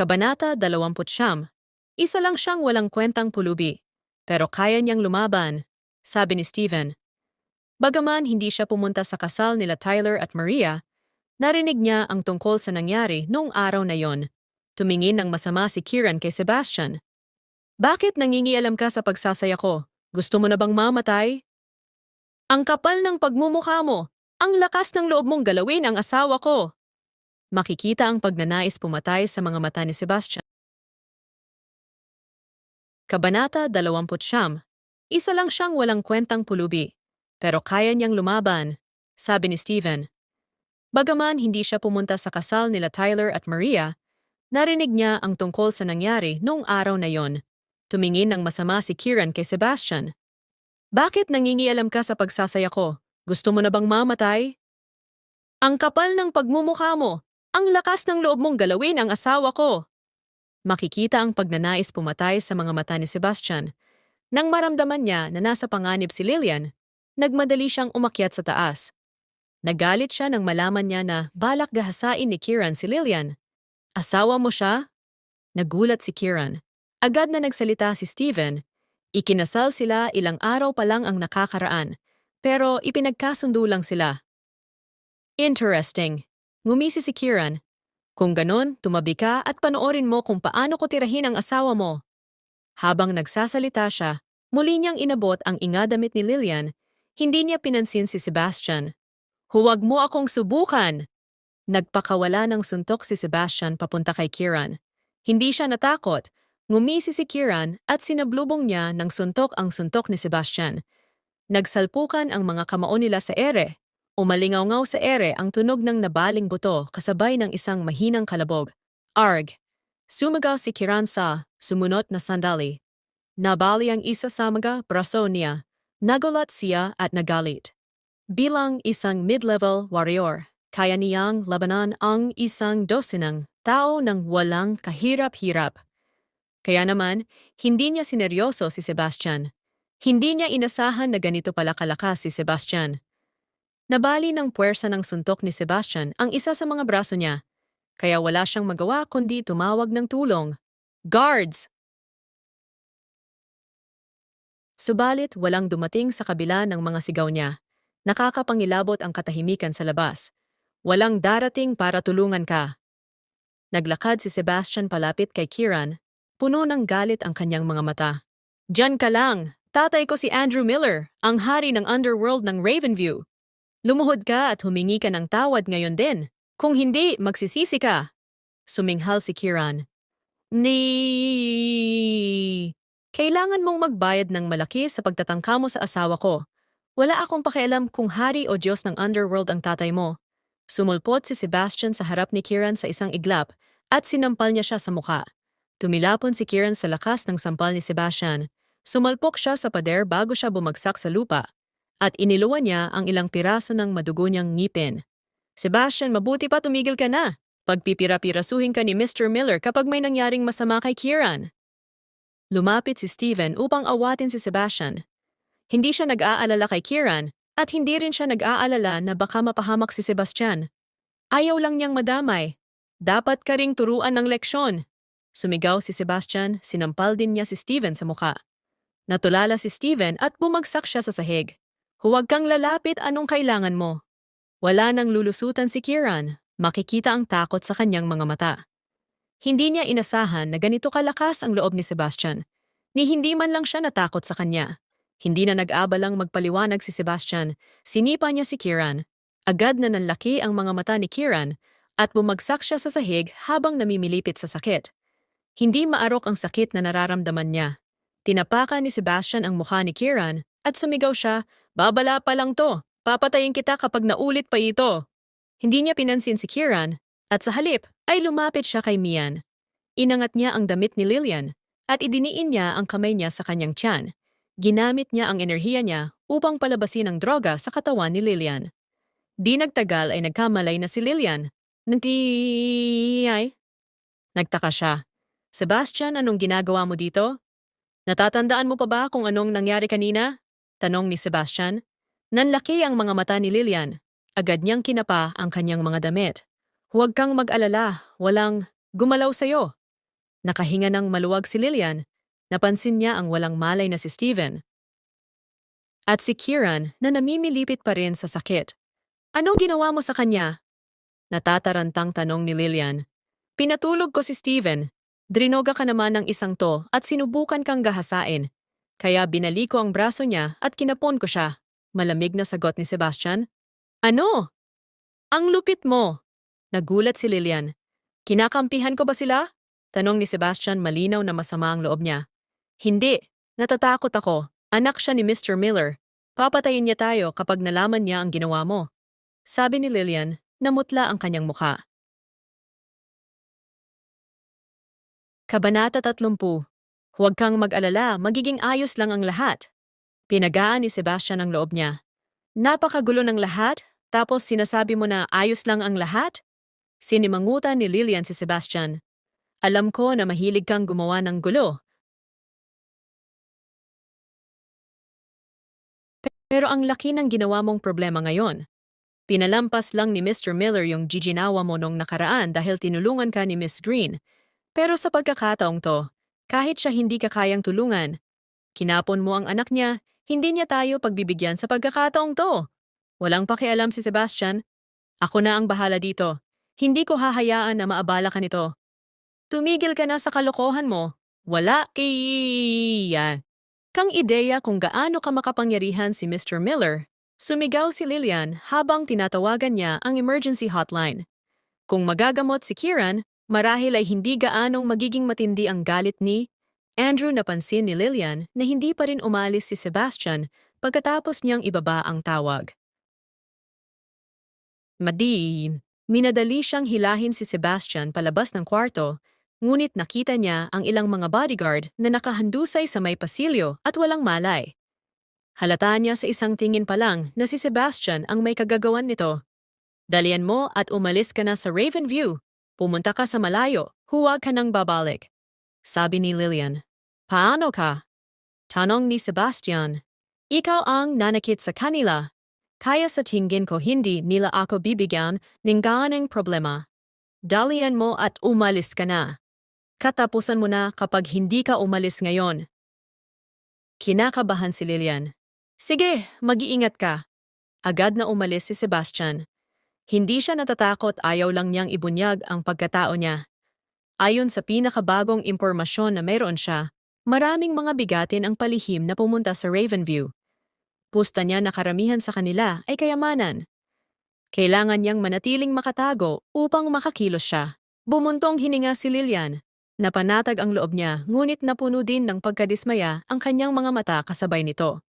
Kabanata 20 Isa lang siyang walang kwentang pulubi, pero kaya niyang lumaban, sabi ni Steven. Bagaman hindi siya pumunta sa kasal nila Tyler at Maria, narinig niya ang tungkol sa nangyari noong araw na yon. Tumingin ng masama si Kieran kay Sebastian. Bakit nangingialam ka sa pagsasaya ko? Gusto mo na bang mamatay? Ang kapal ng pagmumukha mo! Ang lakas ng loob mong galawin ang asawa ko! Makikita ang pagnanais pumatay sa mga mata ni Sebastian. Kabanata 20 Isa lang siyang walang kwentang pulubi, pero kaya niyang lumaban, sabi ni Steven. Bagaman hindi siya pumunta sa kasal nila Tyler at Maria, narinig niya ang tungkol sa nangyari noong araw na yon. Tumingin ng masama si Kieran kay Sebastian. Bakit nangingialam ka sa pagsasaya ko? Gusto mo na bang mamatay? Ang kapal ng pagmumukha mo! Ang lakas ng loob mong galawin ang asawa ko! Makikita ang pagnanais pumatay sa mga mata ni Sebastian. Nang maramdaman niya na nasa panganib si Lillian, nagmadali siyang umakyat sa taas. Nagalit siya nang malaman niya na balak gahasain ni Kieran si Lillian. Asawa mo siya? Nagulat si Kieran. Agad na nagsalita si Steven. Ikinasal sila ilang araw pa lang ang nakakaraan, pero ipinagkasundo lang sila. Interesting. Ngumisi si Kieran. Kung ganon, tumabi ka at panoorin mo kung paano ko tirahin ang asawa mo. Habang nagsasalita siya, muli niyang inabot ang ingadamit ni Lillian, hindi niya pinansin si Sebastian. Huwag mo akong subukan! Nagpakawala ng suntok si Sebastian papunta kay Kieran. Hindi siya natakot, ngumisi si Kieran at sinablubong niya ng suntok ang suntok ni Sebastian. Nagsalpukan ang mga kamao nila sa ere Umalingaw-ngaw sa ere ang tunog ng nabaling buto kasabay ng isang mahinang kalabog. Arg! Sumagal si Kiransa, sumunot na sandali. Nabali ang isa sa mga braso niya. Nagulat siya at nagalit. Bilang isang mid-level warrior, kaya niyang labanan ang isang dosinang tao ng walang kahirap-hirap. Kaya naman, hindi niya sineryoso si Sebastian. Hindi niya inasahan na ganito pala kalakas si Sebastian. Nabali ng puwersa ng suntok ni Sebastian ang isa sa mga braso niya, kaya wala siyang magawa kundi tumawag ng tulong. Guards! Subalit walang dumating sa kabila ng mga sigaw niya. Nakakapangilabot ang katahimikan sa labas. Walang darating para tulungan ka. Naglakad si Sebastian palapit kay Kieran, puno ng galit ang kanyang mga mata. Diyan ka lang! Tatay ko si Andrew Miller, ang hari ng underworld ng Ravenview. Lumuhod ka at humingi ka ng tawad ngayon din. Kung hindi, magsisisi ka. Suminghal si Kiran. Ni... Kailangan mong magbayad ng malaki sa pagtatangka mo sa asawa ko. Wala akong pakialam kung hari o Diyos ng underworld ang tatay mo. Sumulpot si Sebastian sa harap ni Kiran sa isang iglap at sinampal niya siya sa mukha. Tumilapon si Kiran sa lakas ng sampal ni Sebastian. Sumalpok siya sa pader bago siya bumagsak sa lupa at iniluwan niya ang ilang piraso ng madugo niyang ngipin. Sebastian, mabuti pa tumigil ka na. Pagpipira-pirasuhin ka ni Mr. Miller kapag may nangyaring masama kay Kieran. Lumapit si Steven upang awatin si Sebastian. Hindi siya nag-aalala kay Kieran at hindi rin siya nag-aalala na baka mapahamak si Sebastian. Ayaw lang niyang madamay. Dapat ka ring turuan ng leksyon. Sumigaw si Sebastian, sinampal din niya si Steven sa muka. Natulala si Steven at bumagsak siya sa sahig. Huwag kang lalapit anong kailangan mo. Wala nang lulusutan si Kieran, makikita ang takot sa kanyang mga mata. Hindi niya inasahan na ganito kalakas ang loob ni Sebastian, ni hindi man lang siya natakot sa kanya. Hindi na nag-abalang magpaliwanag si Sebastian, sinipa niya si Kieran. Agad na nanlaki ang mga mata ni Kieran at bumagsak siya sa sahig habang namimilipit sa sakit. Hindi maarok ang sakit na nararamdaman niya. Tinapakan ni Sebastian ang mukha ni Kieran at sumigaw siya Babala pa lang to. Papatayin kita kapag naulit pa ito. Hindi niya pinansin si Kieran at sa halip ay lumapit siya kay Mian. Inangat niya ang damit ni Lillian at idiniin niya ang kamay niya sa kanyang tiyan. Ginamit niya ang enerhiya niya upang palabasin ang droga sa katawan ni Lillian. Di nagtagal ay nagkamalay na si Lillian. Nagtiyay? Nagtaka siya. Sebastian, anong ginagawa mo dito? Natatandaan mo pa ba kung anong nangyari kanina? Tanong ni Sebastian. Nanlaki ang mga mata ni Lilian. Agad niyang kinapa ang kanyang mga damit. Huwag kang mag-alala, walang gumalaw sa'yo. Nakahinga ng maluwag si Lillian. Napansin niya ang walang malay na si Steven. At si Kieran na namimilipit pa rin sa sakit. Anong ginawa mo sa kanya? Natatarantang tanong ni Lillian. Pinatulog ko si Steven. Drinoga ka naman ng isang to at sinubukan kang gahasain. Kaya binali ko ang braso niya at kinapon ko siya. Malamig na sagot ni Sebastian. Ano? Ang lupit mo! Nagulat si Lillian. Kinakampihan ko ba sila? Tanong ni Sebastian malinaw na masama ang loob niya. Hindi, natatakot ako. Anak siya ni Mr. Miller. Papatayin niya tayo kapag nalaman niya ang ginawa mo. Sabi ni Lillian, namutla ang kanyang mukha. Kabanata 30. Huwag kang mag-alala, magiging ayos lang ang lahat. Pinagaan ni Sebastian ang loob niya. Napakagulo ng lahat, tapos sinasabi mo na ayos lang ang lahat? Sinimangutan ni Lillian si Sebastian. Alam ko na mahilig kang gumawa ng gulo. Pero ang laki ng ginawa mong problema ngayon. Pinalampas lang ni Mr. Miller yung giginawa mo nung nakaraan dahil tinulungan ka ni Miss Green. Pero sa pagkakataong to, kahit siya hindi ka kayang tulungan, kinapon mo ang anak niya, hindi niya tayo pagbibigyan sa pagkakataong to. Walang pakialam si Sebastian. Ako na ang bahala dito. Hindi ko hahayaan na maabala ka nito. Tumigil ka na sa kalokohan mo. Wala kaya. Kang ideya kung gaano ka makapangyarihan si Mr. Miller, sumigaw si Lillian habang tinatawagan niya ang emergency hotline. Kung magagamot si Kieran, marahil ay hindi gaanong magiging matindi ang galit ni Andrew napansin ni Lillian na hindi pa rin umalis si Sebastian pagkatapos niyang ibaba ang tawag. Madin, minadali siyang hilahin si Sebastian palabas ng kwarto Ngunit nakita niya ang ilang mga bodyguard na nakahandusay sa may pasilyo at walang malay. Halata niya sa isang tingin pa lang na si Sebastian ang may kagagawan nito. Dalian mo at umalis ka na sa Raven View. Pumunta ka sa malayo, huwag ka nang babalik. Sabi ni Lillian. Paano ka? Tanong ni Sebastian. Ikaw ang nanakit sa kanila. Kaya sa tingin ko hindi nila ako bibigyan ng ganang problema. Dalian mo at umalis ka na. Katapusan mo na kapag hindi ka umalis ngayon. Kinakabahan si Lilian. Sige, mag-iingat ka. Agad na umalis si Sebastian. Hindi siya natatakot ayaw lang niyang ibunyag ang pagkatao niya. Ayon sa pinakabagong impormasyon na mayroon siya, maraming mga bigatin ang palihim na pumunta sa Ravenview. Pusta niya na karamihan sa kanila ay kayamanan. Kailangan niyang manatiling makatago upang makakilos siya. Bumuntong hininga si Lilian Napanatag ang loob niya, ngunit napuno din ng pagkadismaya ang kanyang mga mata kasabay nito.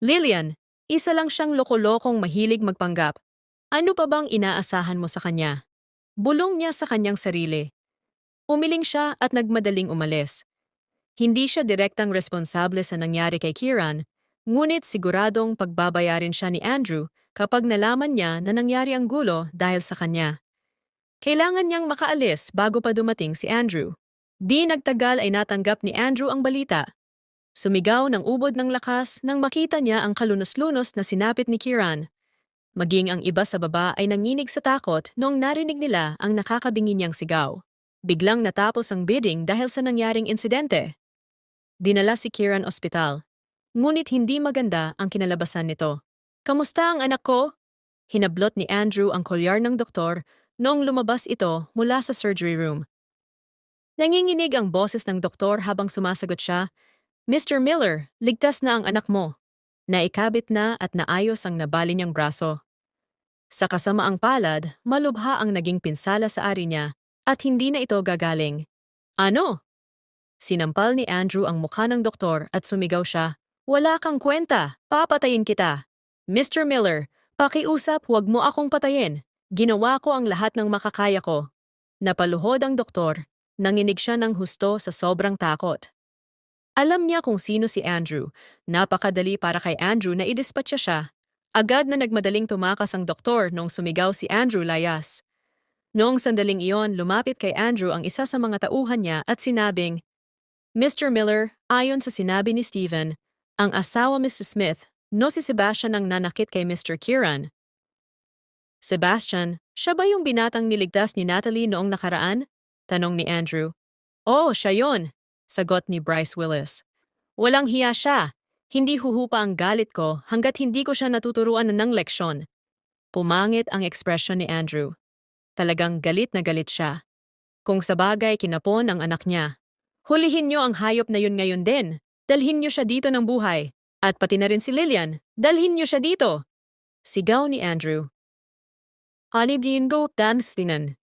Lillian, isa lang siyang loko-lokong mahilig magpanggap. Ano pa bang inaasahan mo sa kanya? Bulong niya sa kanyang sarili. Umiling siya at nagmadaling umalis. Hindi siya direktang responsable sa nangyari kay Kieran, ngunit siguradong pagbabayarin siya ni Andrew kapag nalaman niya na nangyari ang gulo dahil sa kanya. Kailangan niyang makaalis bago pa dumating si Andrew. Di nagtagal ay natanggap ni Andrew ang balita. Sumigaw ng ubod ng lakas nang makita niya ang kalunos-lunos na sinapit ni Kieran. Maging ang iba sa baba ay nanginig sa takot noong narinig nila ang nakakabingi niyang sigaw. Biglang natapos ang bidding dahil sa nangyaring insidente. Dinala si Kieran ospital. Ngunit hindi maganda ang kinalabasan nito. Kamusta ang anak ko? Hinablot ni Andrew ang kolyar ng doktor noong lumabas ito mula sa surgery room. Nanginginig ang boses ng doktor habang sumasagot siya, Mr. Miller, ligtas na ang anak mo. Naikabit na at naayos ang nabali niyang braso. Sa kasamaang palad, malubha ang naging pinsala sa ari niya at hindi na ito gagaling. Ano? Sinampal ni Andrew ang mukha ng doktor at sumigaw siya, Wala kang kwenta, papatayin kita. Mr. Miller, pakiusap huwag mo akong patayin. Ginawa ko ang lahat ng makakaya ko. Napaluhod ang doktor Nanginig siya ng husto sa sobrang takot. Alam niya kung sino si Andrew. Napakadali para kay Andrew na idispatcha siya. Agad na nagmadaling tumakas ang doktor nung sumigaw si Andrew layas. Noong sandaling iyon, lumapit kay Andrew ang isa sa mga tauhan niya at sinabing, Mr. Miller, ayon sa sinabi ni Stephen, ang asawa Mr. Smith, no si Sebastian ang nanakit kay Mr. Kieran. Sebastian, siya ba yung binatang niligtas ni Natalie noong nakaraan? Tanong ni Andrew. Oh, siya yon, sagot ni Bryce Willis. Walang hiya siya. Hindi huhupa ang galit ko hanggat hindi ko siya natuturuan ng leksyon. Pumangit ang ekspresyon ni Andrew. Talagang galit na galit siya. Kung sabagay kinapon ang anak niya. Hulihin niyo ang hayop na yun ngayon din. Dalhin niyo siya dito ng buhay. At pati na rin si Lillian. Dalhin niyo siya dito. Sigaw ni Andrew. Ani din go dance tinan.